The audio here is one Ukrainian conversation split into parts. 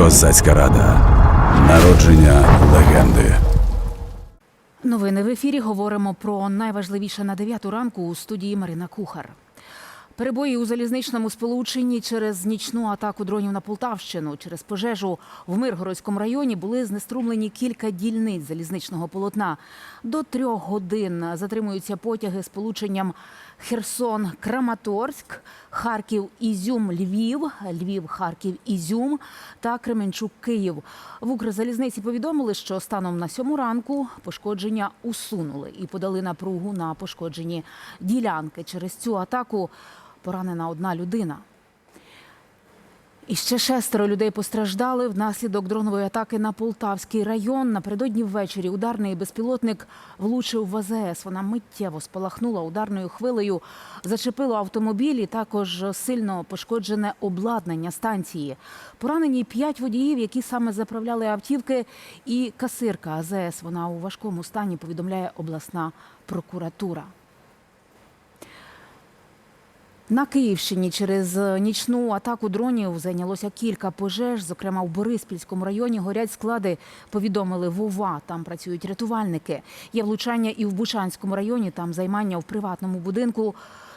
Козацька рада. Народження легенди. Новини в ефірі говоримо про найважливіше на 9 ранку у студії Марина Кухар. Перебої у залізничному сполученні через нічну атаку дронів на Полтавщину через пожежу в Миргородському районі були знеструмлені кілька дільниць залізничного полотна. До трьох годин затримуються потяги з полученням Херсон, Краматорськ, Харків, Ізюм, Львів, Львів, Харків, Ізюм та Кременчук, Київ. В Укрзалізниці повідомили, що станом на сьому ранку пошкодження усунули і подали напругу на пошкоджені ділянки. Через цю атаку поранена одна людина. І ще шестеро людей постраждали внаслідок дронової атаки на Полтавський район. Напередодні ввечері ударний безпілотник влучив в АЗС. Вона миттєво спалахнула ударною хвилею, зачепило автомобіль і також сильно пошкоджене обладнання станції. Поранені п'ять водіїв, які саме заправляли автівки, і касирка АЗС. Вона у важкому стані повідомляє обласна прокуратура. На Київщині через нічну атаку дронів зайнялося кілька пожеж. Зокрема, в Бориспільському районі горять склади. Повідомили ВОВА. Там працюють рятувальники. Є влучання і в Бучанському районі. Там займання в приватному будинку.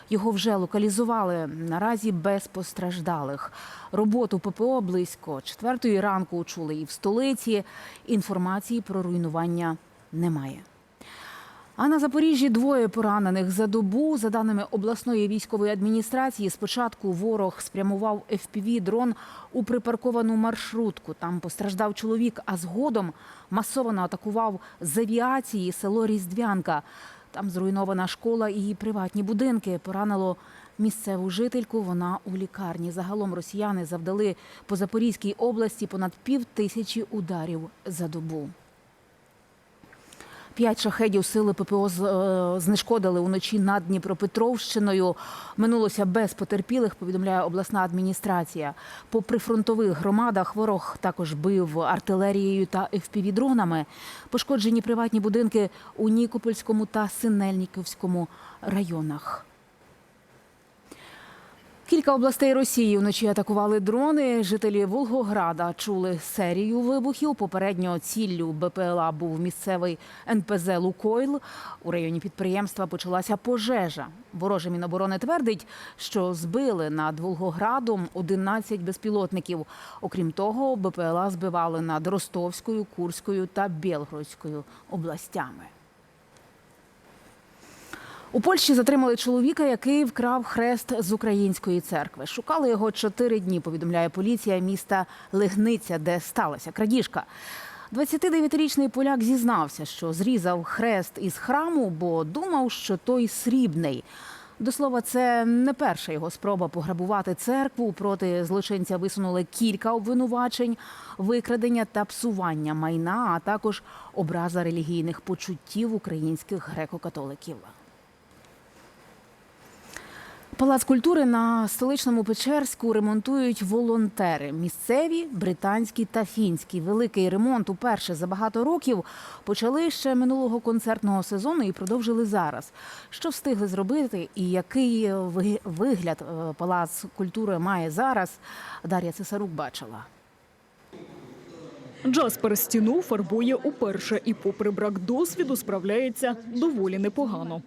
Його вже локалізували. Наразі без постраждалих. Роботу ППО близько четвертої ранку чули і в столиці. Інформації про руйнування немає. А на Запоріжжі двоє поранених за добу. За даними обласної військової адміністрації, спочатку ворог спрямував fpv дрон у припарковану маршрутку. Там постраждав чоловік, а згодом масово атакував з авіації село Різдвянка. Там зруйнована школа і приватні будинки. Поранило місцеву жительку. Вона у лікарні. Загалом росіяни завдали по Запорізькій області понад пів тисячі ударів за добу. П'ять шахедів сили ППО е, знешкодили уночі над Дніпропетровщиною. Минулося без потерпілих, повідомляє обласна адміністрація. По прифронтових громадах ворог також бив артилерією та FPV-дронами. Пошкоджені приватні будинки у Нікопольському та Синельниківському районах. Кілька областей Росії вночі атакували дрони. Жителі Волгограда чули серію вибухів. Попередньо ціллю БПЛА був місцевий НПЗ Лукойл. У районі підприємства почалася пожежа. Вороже Міноборони твердить, що збили над Волгоградом 11 безпілотників. Окрім того, БПЛА збивали над Ростовською, Курською та Білгородською областями. У Польщі затримали чоловіка, який вкрав хрест з української церкви. Шукали його чотири дні. Повідомляє поліція міста Легниця, де сталася крадіжка. 29-річний поляк зізнався, що зрізав хрест із храму, бо думав, що той срібний. До слова, це не перша його спроба пограбувати церкву. Проти злочинця висунули кілька обвинувачень, викрадення та псування майна, а також образа релігійних почуттів українських греко-католиків. Палац культури на столичному Печерську ремонтують волонтери. Місцеві, британські та фінські. Великий ремонт уперше за багато років почали ще минулого концертного сезону і продовжили зараз. Що встигли зробити і який ви- вигляд е, палац культури має зараз, Дар'я Цесарук бачила. Джаспер стіну фарбує уперше і, попри брак досвіду, справляється доволі непогано.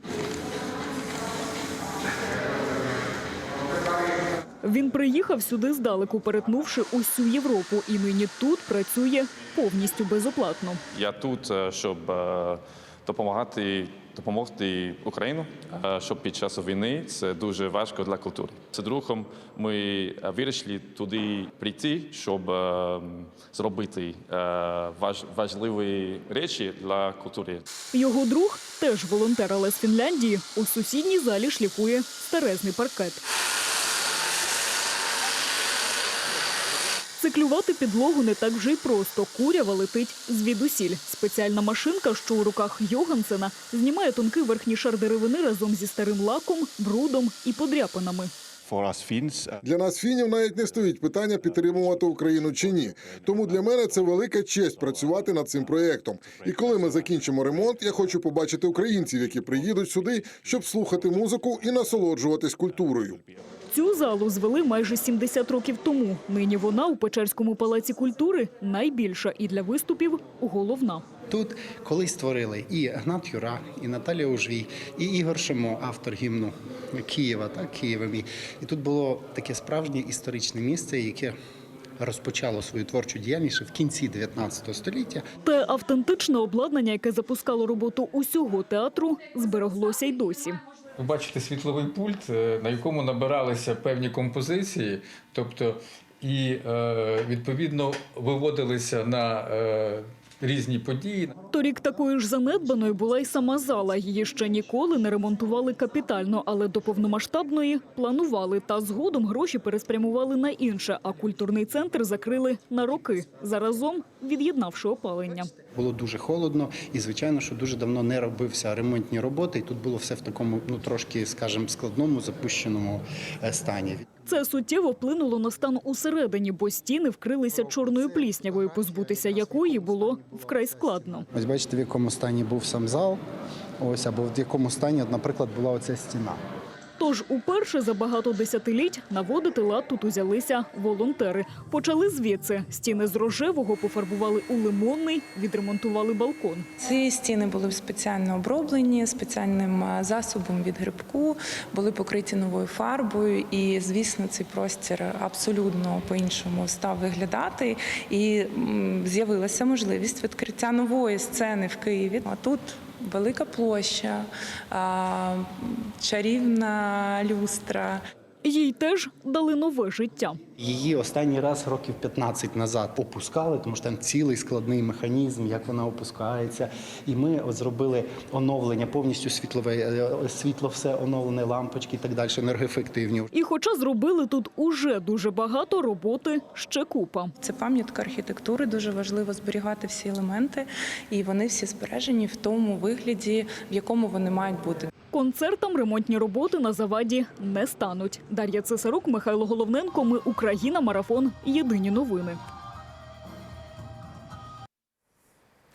Він приїхав сюди здалеку, перетнувши усю Європу, і нині тут працює повністю безоплатно. Я тут, е, щоб е, допомагати, допомогти Україну, е, щоб під час війни це дуже важко для культури. З другом ми вирішили туди прийти, щоб зробити важливі речі для культури. Його друг, теж волонтер, але з Фінляндії, у сусідній залі шліфує старезний паркет. Циклювати підлогу не так вже й просто. Курява летить звідусіль. Спеціальна машинка, що у руках Йогансена, знімає тонкий верхній шар деревини разом зі старим лаком, брудом і подряпинами. uh, Для нас фінів навіть не стоїть питання підтримувати Україну чи ні. Тому для мене це велика честь працювати над цим проєктом. І коли ми закінчимо ремонт, я хочу побачити українців, які приїдуть сюди, щоб слухати музику і насолоджуватись культурою. Цю залу звели майже 70 років тому. Нині вона у Печерському палаці культури найбільша і для виступів головна. Тут колись створили і Гнат Юра, і Наталія Ужвій, і Ігор Шимо, автор гімну Києва, так, Києва. І тут було таке справжнє історичне місце, яке розпочало свою творчу діяльність в кінці 19 століття. Те автентичне обладнання, яке запускало роботу усього театру, збереглося й досі. Ви бачите світловий пульт, е, на якому набиралися певні композиції, тобто і е, відповідно виводилися на е, різні події. Торік такою ж занедбаною була й сама зала. Її ще ніколи не ремонтували капітально, але до повномасштабної планували. Та згодом гроші переспрямували на інше, а культурний центр закрили на роки, заразом від'єднавши опалення. Було дуже холодно, і звичайно, що дуже давно не робився ремонтні роботи. І тут було все в такому, ну трошки, скажімо, складному, запущеному е, стані. Це суттєво вплинуло на стан усередині, бо стіни вкрилися чорною пліснявою, позбутися якої було вкрай складно. Ось бачите, в якому стані був сам зал. Ось або в якому стані, наприклад, була оця стіна. Тож уперше за багато десятиліть наводити лад тут узялися волонтери. Почали звідси. Стіни з рожевого пофарбували у лимонний, відремонтували балкон. Ці стіни були спеціально оброблені спеціальним засобом від грибку, були покриті новою фарбою, і звісно, цей простір абсолютно по-іншому став виглядати. І з'явилася можливість відкриття нової сцени в Києві. А тут велика площа, чарівна люстра. Їй теж дали нове життя. Її останній раз років 15 назад опускали, тому що там цілий складний механізм, як вона опускається. І ми от зробили оновлення повністю світлове е, світло, все оновлене, лампочки і так далі, енергоефективні. І хоча зробили тут уже дуже багато роботи, ще купа. Це пам'ятка архітектури, дуже важливо зберігати всі елементи, і вони всі збережені в тому вигляді, в якому вони мають бути. Концертам ремонтні роботи на заваді не стануть. Дар'я Цесарук, Михайло Головненко. Ми Україна. Марафон. Єдині новини.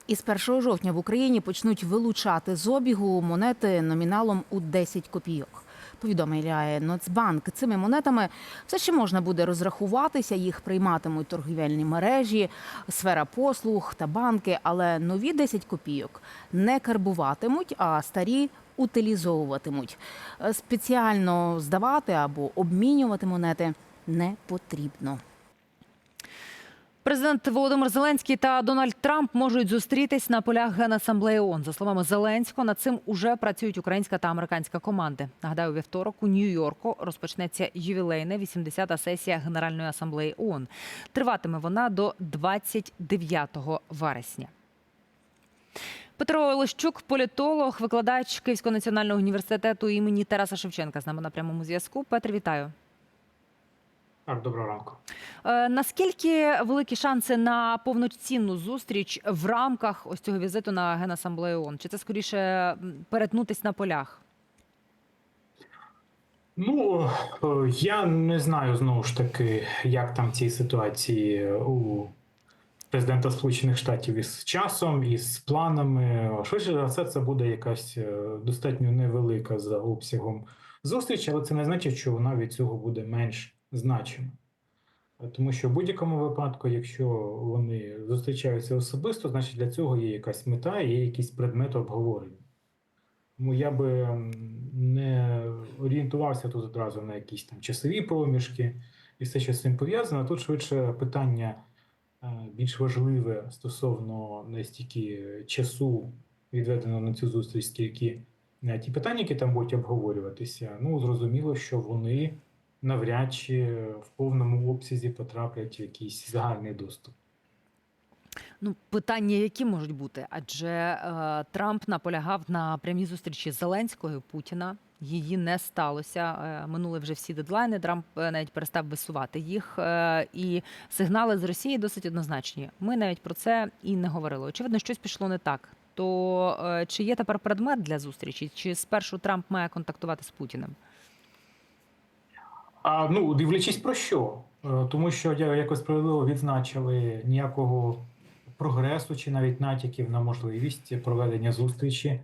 Із 1 жовтня в Україні почнуть вилучати з обігу монети номіналом у 10 копійок. Повідомляє Нацбанк. Цими монетами все ще можна буде розрахуватися. Їх прийматимуть торгівельні мережі, сфера послуг та банки. Але нові 10 копійок не карбуватимуть, а старі утилізовуватимуть. Е, Спеціально здавати або обмінювати монети не потрібно. Президент Володимир Зеленський та Дональд Трамп можуть зустрітись на полях Генасамблеї ООН. За словами Зеленського, над цим уже працюють українська та американська команди. Нагадаю, вівторок у Нью-Йорку розпочнеться ювілейна 80-та сесія Генеральної асамблеї ООН. Триватиме вона до 29 вересня. Петро Олещук, політолог, викладач Київського національного університету імені Тараса Шевченка з нами на прямому зв'язку. Петр, вітаю. Так, доброго ранку. Е, Наскільки великі шанси на повноцінну зустріч в рамках ось цього візиту на Генасамблею ООН? Чи це скоріше перетнутись на полях? Ну е, я не знаю знову ж таки, як там в цій ситуації у президента Сполучених Штатів із часом, із планами. Швидше за все, це буде якась е, достатньо невелика за обсягом зустріч, але це не значить, що вона від цього буде менш значима. Тому що в будь-якому випадку, якщо вони зустрічаються особисто, значить для цього є якась мета, є якийсь предмет обговорення. Тому я би не орієнтувався тут одразу на якісь там часові проміжки і все, що з цим пов'язано. Тут швидше питання більш важливе стосовно не стільки часу, відведеного на цю зустріч, скільки е, ті питання, які там будуть обговорюватися. Ну, зрозуміло, що вони навряд чи в повному обсязі потраплять в якийсь загальний доступ. Ну, питання, які можуть бути, адже е, Трамп наполягав на прямій зустрічі Зеленського і Путіна. Її не сталося. Е, Минули вже всі дедлайни. Трамп е, навіть перестав висувати їх. Е, І сигнали з Росії досить однозначні. Ми навіть про це і не говорили. Очевидно, щось пішло не так. То чи є тепер предмет для зустрічі? Чи спершу Трамп має контактувати з Путіним? А ну, дивлячись про що? Тому що я якось справедливо відзначили ніякого прогресу чи навіть натяків на можливість проведення зустрічі, е,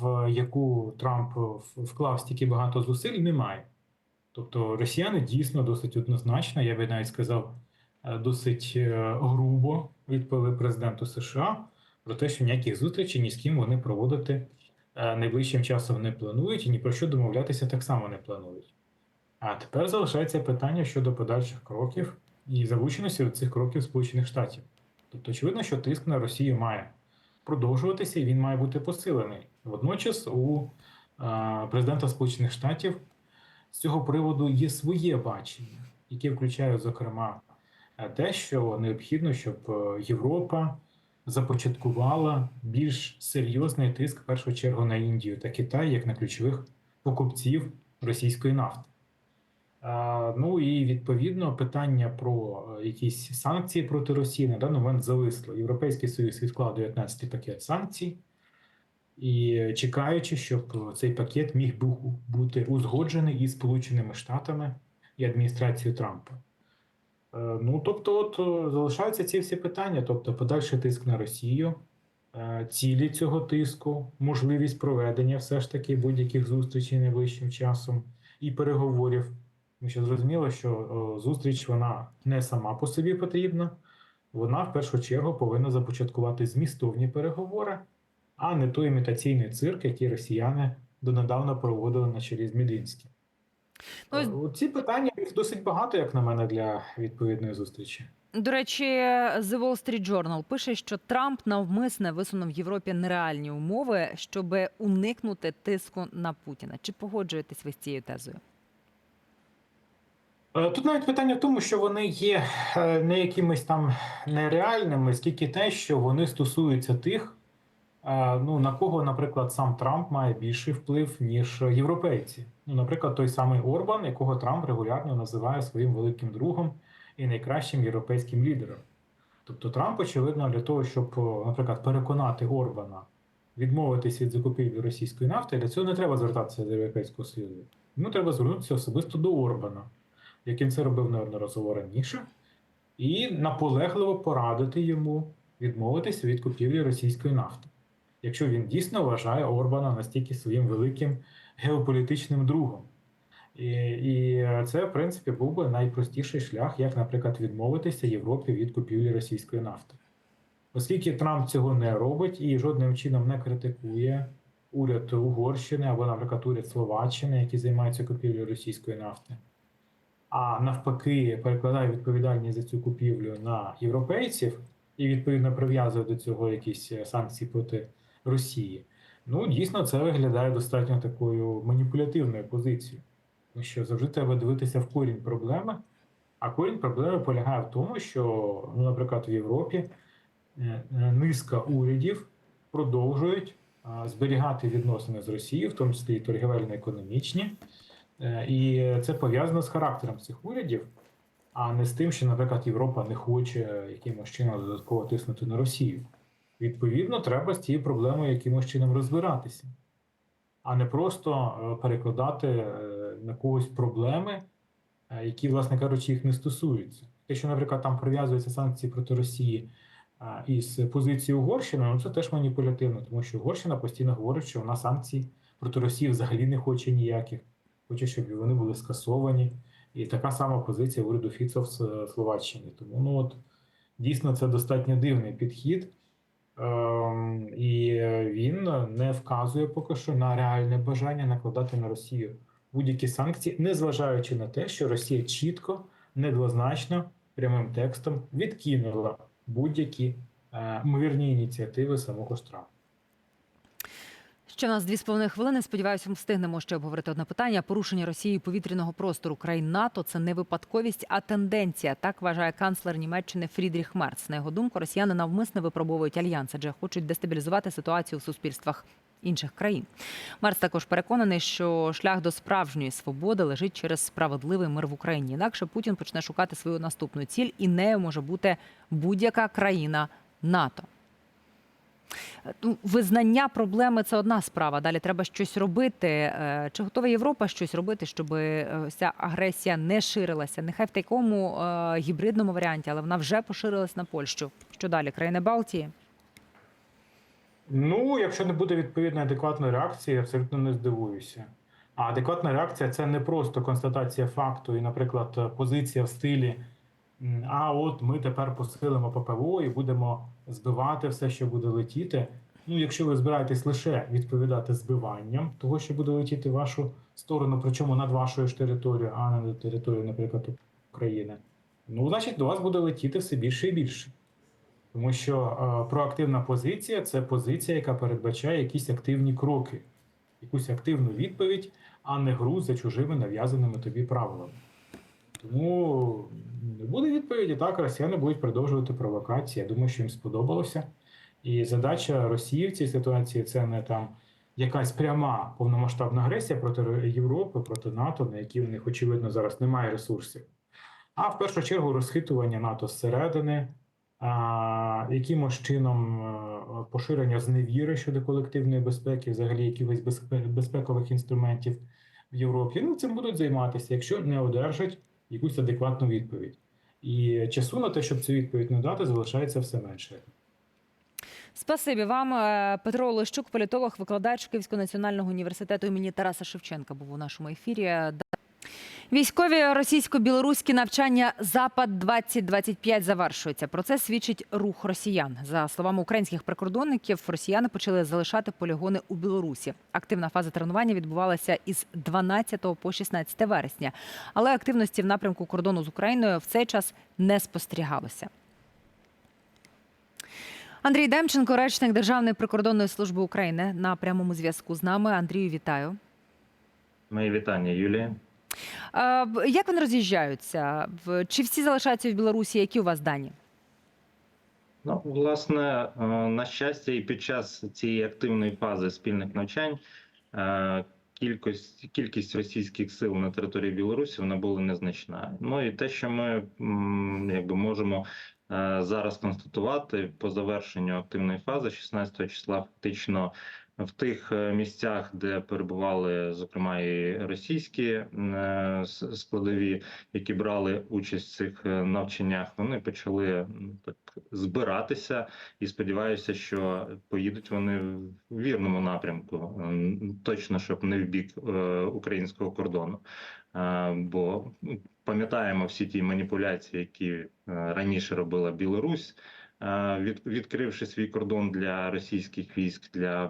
в яку Трамп вклав стільки багато зусиль, немає. Тобто росіяни дійсно досить однозначно, я би навіть сказав, е, досить е, грубо відповіли президенту США про те, що ніяких зустрічей ні з ким вони проводити найближчим часом не планують і ні про що домовлятися так само не планують. А тепер залишається питання щодо подальших кроків і залученості до цих кроків Сполучених Штатів. Тобто, очевидно, що тиск на Росію має продовжуватися і він має бути посилений. Водночас у е, президента Сполучених Штатів з цього приводу є своє бачення, яке включає, зокрема, е, те, що необхідно, щоб е, Європа започаткувала більш серйозний тиск в першу чергу на Індію та Китай як на ключових покупців російської нафти. Е, Ну і відповідно питання про е, якісь санкції проти Росії на даний момент зависло. Європейський Союз відклав 19-й пакет санкцій, і чекаючи, щоб цей пакет міг бу- бути узгоджений із Сполученими Штатами і адміністрацією Трампа. Е, Ну, тобто, от е, залишаються ці всі питання, тобто подальший тиск на Росію, е, цілі цього тиску, можливість проведення все ж таки будь-яких зустрічей найближчим часом і переговорів. Тому що зрозуміло, що зустріч вона не сама по собі потрібна, вона в першу чергу повинна започаткувати змістовні переговори, а не той імітаційний цирк, який росіяни донедавна проводили на чолі з Мединським. Ну, Ці питання їх досить багато, як на мене, для відповідної зустрічі. До речі, The Wall Street Journal пише, що Трамп навмисне висунув Європі нереальні умови, щоб уникнути тиску на Путіна. Чи погоджуєтесь ви з цією тезою? Е, Тут навіть питання в тому, що вони є е, не якимись там нереальними, скільки те, що вони стосуються тих, е, ну на кого, наприклад, сам Трамп має більший вплив, ніж європейці. Ну, наприклад, той самий Орбан, якого Трамп регулярно називає своїм великим другом і найкращим європейським лідером. Тобто Трамп, очевидно, для того, щоб, наприклад, переконати Орбана відмовитись від закупівлі російської нафти, для цього не треба звертатися до Європейського Союзу. Йому треба звернутися особисто до Орбана як він це робив неодноразово раніше, і наполегливо порадити йому відмовитися від купівлі російської нафти, якщо він дійсно вважає Орбана настільки своїм великим геополітичним другом. І, і це, в принципі, був би найпростіший шлях, як, наприклад, відмовитися Європі від купівлі російської нафти. Оскільки Трамп цього не робить і жодним чином не критикує уряд Угорщини або, наприклад, уряд Словаччини, які займаються купівлею російської нафти а навпаки перекладає відповідальність за цю купівлю на європейців і відповідно прив'язує до цього якісь е, санкції проти Росії. Ну дійсно це виглядає достатньо такою маніпулятивною позицією, тому що завжди треба дивитися в корінь проблеми. А корінь проблеми полягає в тому, що, ну, наприклад, в Європі е, е, низка урядів продовжують зберігати відносини з Росією, в тому числі і торгівельно-економічні. Е, І це пов'язано з характером цих урядів, а не з тим, що, наприклад, Європа не хоче якимось чином додатково тиснути на Росію. Відповідно, треба з цією проблемою якимось чином розбиратися, а не просто е, перекладати е, на когось проблеми, які, власне кажучи, їх не стосуються. Те, що, наприклад, там прив'язуються санкції проти Росії із позиції Угорщини, ну це теж маніпулятивно, тому що Угорщина постійно говорить, що вона санкцій проти Росії взагалі не хоче ніяких хоче, щоб вони були скасовані. І така сама позиція уряду Фіцо в С- Словаччині. Тому ну от дійсно це достатньо дивний підхід, ем, і він не вказує поки що на реальне бажання накладати на Росію будь-які санкції, незважаючи на те, що Росія чітко, недвозначно, прямим текстом відкинула будь-які е, мирні ініціативи самого Трампа. Ще у нас дві з половиною хвилини. Сподіваюся, ми встигнемо ще обговорити одне питання. Порушення Росією повітряного простору країн НАТО це не випадковість, а тенденція. Так вважає канцлер Німеччини Фрідріх Мерц. На його думку, росіяни навмисне випробовують альянс, адже хочуть дестабілізувати ситуацію в суспільствах інших країн. Мерц також переконаний, що шлях до справжньої свободи лежить через справедливий мир в Україні. Інакше Путін почне шукати свою наступну ціль, і нею може бути будь-яка країна НАТО. Ну, визнання проблеми це одна справа. Далі треба щось робити. Е, Чи готова Європа щось робити, щоб е, ця агресія не ширилася? Нехай в такому е, гібридному варіанті, але вона вже поширилась на Польщу. Що далі? Країни Балтії? Ну, якщо не буде відповідної адекватної реакції, я абсолютно не здивуюся. А адекватна реакція це не просто констатація факту і, наприклад, позиція в стилі. А от ми тепер посилимо ППО і будемо збивати все, що буде летіти. Ну, якщо ви збираєтесь лише відповідати збиванням того, що буде летіти в вашу сторону, причому над вашою ж територією, а не над територією, наприклад, України, ну, значить, до вас буде летіти все більше і більше. Тому що е, проактивна позиція це позиція, яка передбачає якісь активні кроки, якусь активну відповідь, а не гру за чужими нав'язаними тобі правилами. Тому не буде відповіді, так, росіяни будуть продовжувати провокації. Я думаю, що їм сподобалося. І задача Росії в цій ситуації це не там якась пряма повномасштабна агресія проти Європи, проти НАТО, на які в них очевидно зараз немає ресурсів. А в першу чергу розхитування НАТО зсередини, якимось чином е, поширення зневіри щодо колективної безпеки, взагалі якихось безпе- безпекових інструментів в Європі. Ну, цим будуть займатися, якщо не одержать якусь адекватну відповідь. І часу на те, щоб цю відповідь не дати, залишається все менше. Спасибі вам, Е, Петро Олещук, політолог, викладач Київського національного університету імені Тараса Шевченка був у нашому ефірі. Військові російсько-білоруські навчання Запад 2025 завершуються. Про це свідчить рух росіян. За словами українських прикордонників, росіяни почали залишати полігони у Білорусі. Активна фаза тренування відбувалася із 12 по 16 вересня, але активності в напрямку кордону з Україною в цей час не спостерігалося. Андрій Демченко, речник Державної прикордонної служби України, на прямому зв'язку з нами. Андрію, вітаю. Мої вітання, Юлія. Як вони роз'їжджаються? Чи всі залишаються в Білорусі? Які у вас дані? Ну, власне, е, на щастя, і під час цієї активної фази спільних навчань е, кількість, кількість російських сил на території Білорусі вона була незначна. Ну і те, що ми якби можемо е, зараз констатувати по завершенню активної фази, 16 числа, фактично. В тих е, місцях, де перебували, зокрема, і російські е, складові, які брали участь в цих е, навчаннях, вони почали так збиратися і сподіваюся, що поїдуть вони в вірному напрямку, точно щоб не в бік українського кордону. Бо пам'ятаємо всі ті маніпуляції, які раніше робила Білорусь. Е, Від, відкривши свій кордон для російських військ для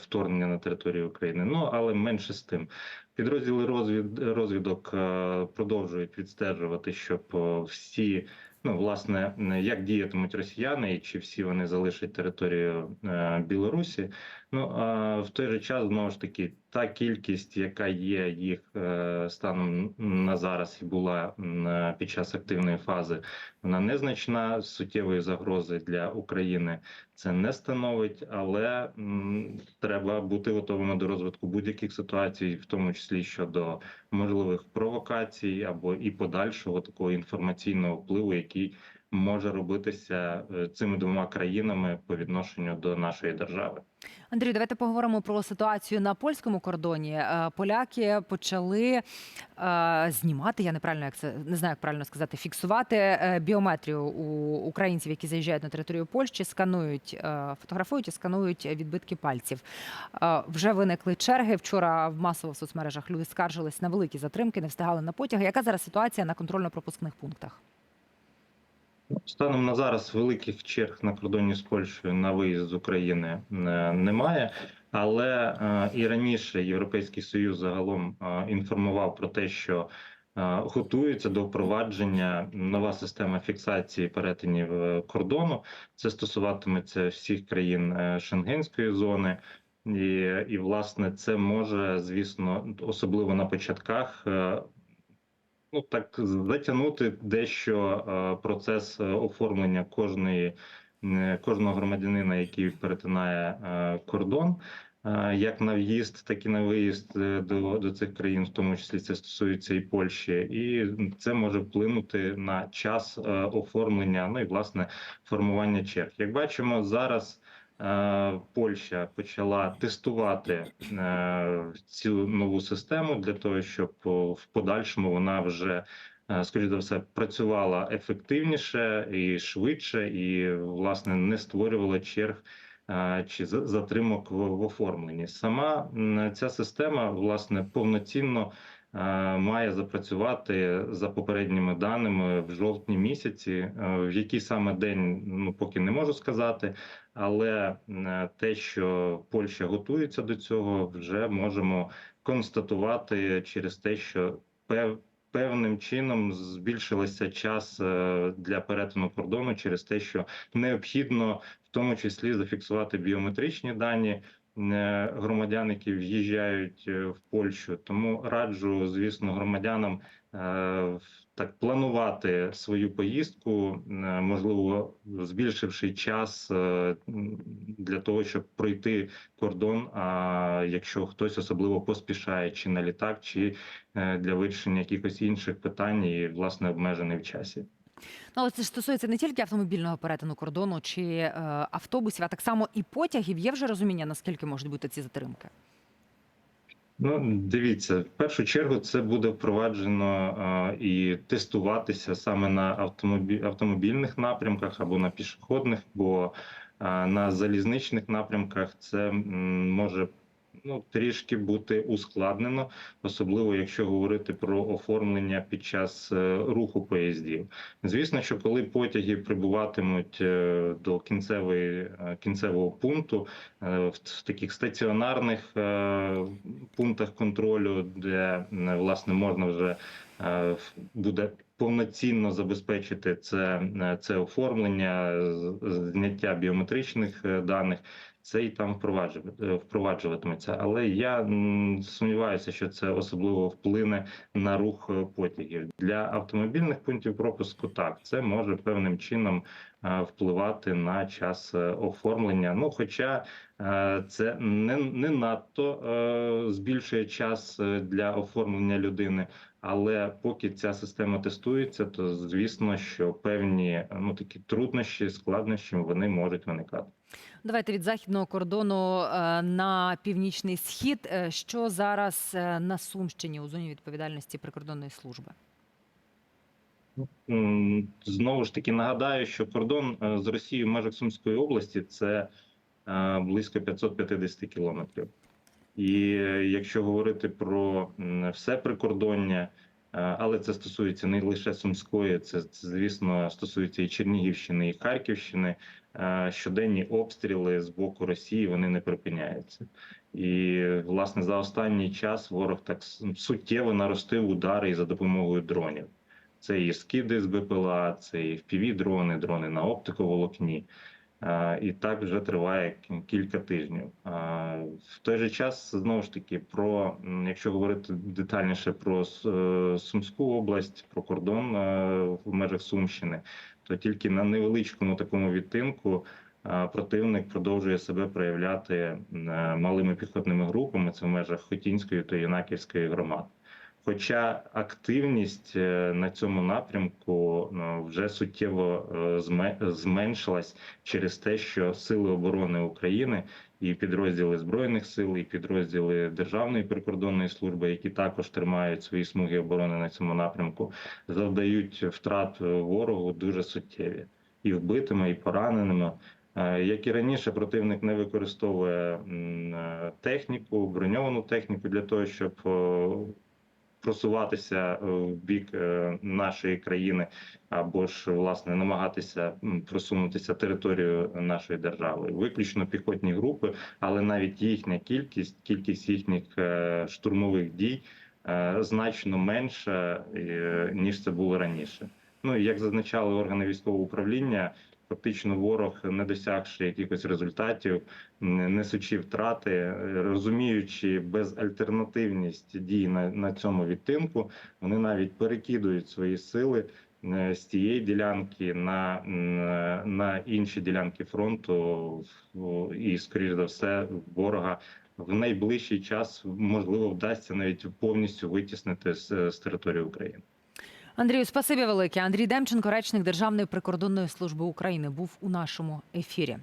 вторгнення на територію України, ну але менше з тим, підрозділи розвід, розвідок е, продовжують відстежувати, щоб е, всі ну власне як діятимуть росіяни, і чи всі вони залишать територію Білорусі. Ну а в той же час знову ж таки та кількість, яка є їх е, станом на зараз і була м, під час активної фази, вона незначна суттєвої загрози для України це не становить, але треба бути готовими до розвитку будь-яких ситуацій, в тому числі щодо можливих провокацій або і подальшого такого інформаційного впливу, який може робитися е, цими двома країнами по відношенню до нашої держави. Андрію, давайте поговоримо про ситуацію на польському кордоні. Е, Поляки почали е, знімати. Я неправильно як це не знаю, як правильно сказати, фіксувати біометрію у українців, які заїжджають на територію Польщі, сканують, фотографують і сканують відбитки пальців. Вже виникли черги. Вчора в масово в соцмережах люди скаржились на великі затримки, не встигали на потяги. Яка зараз ситуація на контрольно-пропускних пунктах? Ну, Станом на зараз великих черг на кордоні з Польщею на виїзд з України е, немає. Але е, і раніше Європейський Союз загалом е, інформував про те, що готується до впровадження нова система фіксації перетинів кордону. Це стосуватиметься всіх країн Шенгенської зони. І, і власне це може, звісно, особливо на початках ну так затягнути дещо е, процес е, оформлення кожної е, кожного громадянина, який перетинає кордон. Як на в'їзд, так і на виїзд до, до цих країн, в тому числі це стосується і Польщі, і це може вплинути на час оформлення, ну і власне формування черг. Як бачимо, зараз Польща почала тестувати е, цю нову систему для того, щоб в подальшому вона вже е, скоріш за все працювала ефективніше і швидше, і власне не створювала черг е, чи за- затримок в, оформленні. Сама ця система власне повноцінно е, має запрацювати за попередніми даними в жовтні місяці. Е, В який саме день ну поки не можу сказати, але е, те, що Польща готується до цього, вже можемо констатувати через те, що пев, певним чином збільшилося час е, для перетину кордону через те, що необхідно в тому числі зафіксувати біометричні дані е, громадян, які в'їжджають е, в Польщу. Тому раджу, звісно, громадянам е, так планувати свою поїздку, е, можливо, збільшивши час для того, щоб пройти кордон. А якщо хтось особливо поспішає чи на літак, чи для вирішення якихось інших питань і власне обмежений в часі. Ну, але це ж стосується не тільки автомобільного перетину кордону чи е, автобусів, а так само і потягів. Є вже розуміння, наскільки можуть бути ці затримки? Ну, дивіться, в першу чергу це буде впроваджено е, і тестуватися саме на автомобі... автомобільних напрямках або на пішохідних, бо е, на залізничних напрямках це м, може ну, трішки бути ускладнено, особливо якщо говорити про оформлення під час е, руху поїздів. Звісно, що коли потяги прибуватимуть е, до кінцевої е, кінцевого пункту в таких стаціонарних пунктах контролю, де власне можна вже буде повноцінно забезпечити це, е, це оформлення, зняття біометричних е, даних. Це і там е, впроваджуватиметься, але я сумніваюся, що це особливо вплине на рух потягів для автомобільних пунктів пропуску. Так, це може певним чином впливати на час оформлення. Ну, хоча це не, не надто збільшує час для оформлення людини. Але поки ця система тестується, то звісно, що певні ну такі труднощі, складнощі вони можуть виникати. Давайте від західного кордону е, на північний схід. Е, Що зараз е, на Сумщині у зоні відповідальності прикордонної служби? Знову ж таки нагадаю, що кордон з Росією в межах Сумської області це близько 550 кілометрів. І е, якщо говорити про все прикордоння, е, але це стосується не лише Сумської, це, звісно стосується і Чернігівщини, і Харківщини. е, Щоденні обстріли з боку Росії вони не припиняються. І власне за останній час ворог так суттєво наростив удари і за допомогою дронів. Це і скиди з БПЛА, це і впівдрони, дрони на оптиковолокні. І так вже триває кілька тижнів. В той же час, знову ж таки, про якщо говорити детальніше про е, Сумську область, про кордон е, в межах Сумщини, то тільки на невеличкому такому відтинку противник продовжує себе проявляти е, малими піхотними групами. Це в межах Хотінської та Юнаківської громад. Хоча активність е, на цьому напрямку ну, вже суттєво е, зменшилась через те, що сили оборони України і підрозділи збройних сил, і підрозділи Державної прикордонної служби, які також тримають свої смуги оборони на цьому напрямку, завдають втрат ворогу дуже суттєві і вбитими, і пораненими. Е, Як і раніше, противник не використовує е, техніку, броньовану техніку для того, щоб е, просуватися е, в бік е, нашої країни, або ж власне намагатися просунутися територією нашої держави. Виключно піхотні групи, але навіть їхня кількість, кількість їхніх е, штурмових дій значно менша ніж це було раніше. Ну як зазначали органи військового управління. Фактично, ворог, не досягши якихось результатів, несучи втрати, е, розуміючи безальтернативність дій на, на цьому відтинку, вони навіть перекидують свої сили е, з тієї ділянки на, е, на інші ділянки фронту, і, скоріш за все, ворога в найближчий час можливо вдасться навіть повністю витіснити з, з території України. Андрію, спасибі велике. Андрій Демченко, речник Державної прикордонної служби України, був у нашому ефірі.